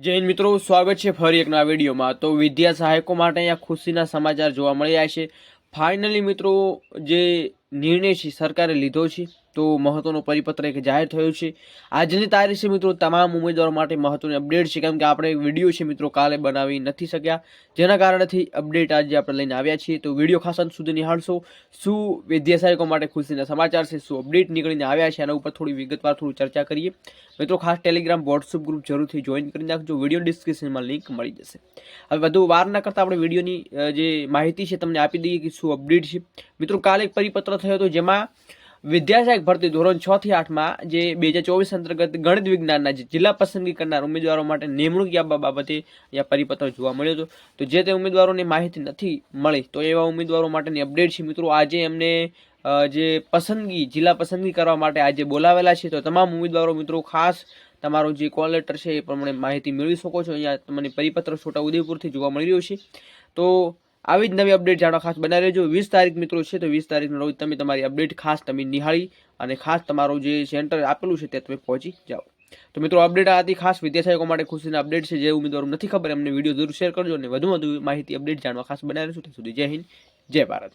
જૈન મિત્રો, સ્વાગત છે ફરી એક નવા વિડીયોમાં. તો વિદ્યા સહાયકો માટે અહીંયા ખુશીના સમાચાર જોવા મળી રહ્યા છે. ફાઇનલી મિત્રો, જે નિર્ણય છે, સરકારે લીધો છે. તો મહત્વનો પરિપત્ર એક જાહેર થયો છે. આજની તારીખ મિત્રો તમામ ઉમેદવારો માટે મહત્વની અપડેટ છે. કેમ કે આપણે વીડિયો છે મિત્રો કાલે બનાવી નથી શક્યા. જેના કારણેથી અપડેટ આજે આપણે લઈને આવ્યા છીએ. તો વીડિયો ખાસ અંત સુધી નિહાળશો. શું વિદ્યાસાયકો માટે ખુશીના સમાચાર છે? શું અપડેટ નીકળીને આવ્યા છે? એના ઉપર થોડી વિગતવાર થોડી ચર્ચા કરીએ. મિત્રો ખાસ ટેલિગ્રામ, વોટ્સઅપ ગ્રુપ જરૂરથી જોઈન કરી નાખજો. વીડિયો ડિસ્ક્રિપ્શનમાં લિંક મળી જશે. હવે વધુ વાર ના કરતાં આપણે વિડીયોની જે માહિતી છે તમને આપી દઈએ કે શું અપડેટ છે. મિત્રો કાલે એક પરિપત્ર થયો હતો જેમાં વિદ્યાસહાયક ભરતી ધોરણ છ થી આઠમાં જે બે હજાર ચોવીસ અંતર્ગત ગણિત વિજ્ઞાનના જે જિલ્લા પસંદગી કરનાર ઉમેદવારો માટે નિમણૂક આપવા બાબતે અહીંયા પરિપત્ર જોવા મળ્યો હતો. તો જે તે ઉમેદવારોને માહિતી નથી મળી, તો એવા ઉમેદવારો માટેની અપડેટ છે. મિત્રો, આજે એમને જે પસંદગી, જિલ્લા પસંદગી કરવા માટે આજે બોલાવેલા છે. તો તમામ ઉમેદવારો, મિત્રો, ખાસ તમારો જે કોલ લેટર છે એ પ્રમાણે માહિતી મેળવી શકો છો. અહીંયા તમને પરિપત્ર છોટા ઉદેપુરથી જોવા મળી રહ્યો છે. તો આવી જ નવી અપડેટ જાણવા ખાસ બનાવી રહેજો વીસ તારીખ મિત્રો છે, તો વીસ તારીખનો રોજ તમે તમારી અપડેટ ખાસ તમે નિહાળી અને ખાસ તમારું જે સેન્ટર આપેલું છે, તે તમે પહોંચી જાઓ. તો મિત્રો અપડેટ આ હતી ખાસ વિદ્યાર્થીઓ માટે ખુશીના અપડેટ છે, જે ઉમેદવારો નથી ખબર, એમને વીડિયો જરૂર શેર કરજો અને વધુ વધુ માહિતી અપડેટ જાણવા ખાસ બનાવી રહેશું ત્યાં સુધી જય હિન્દ, જય ભારત.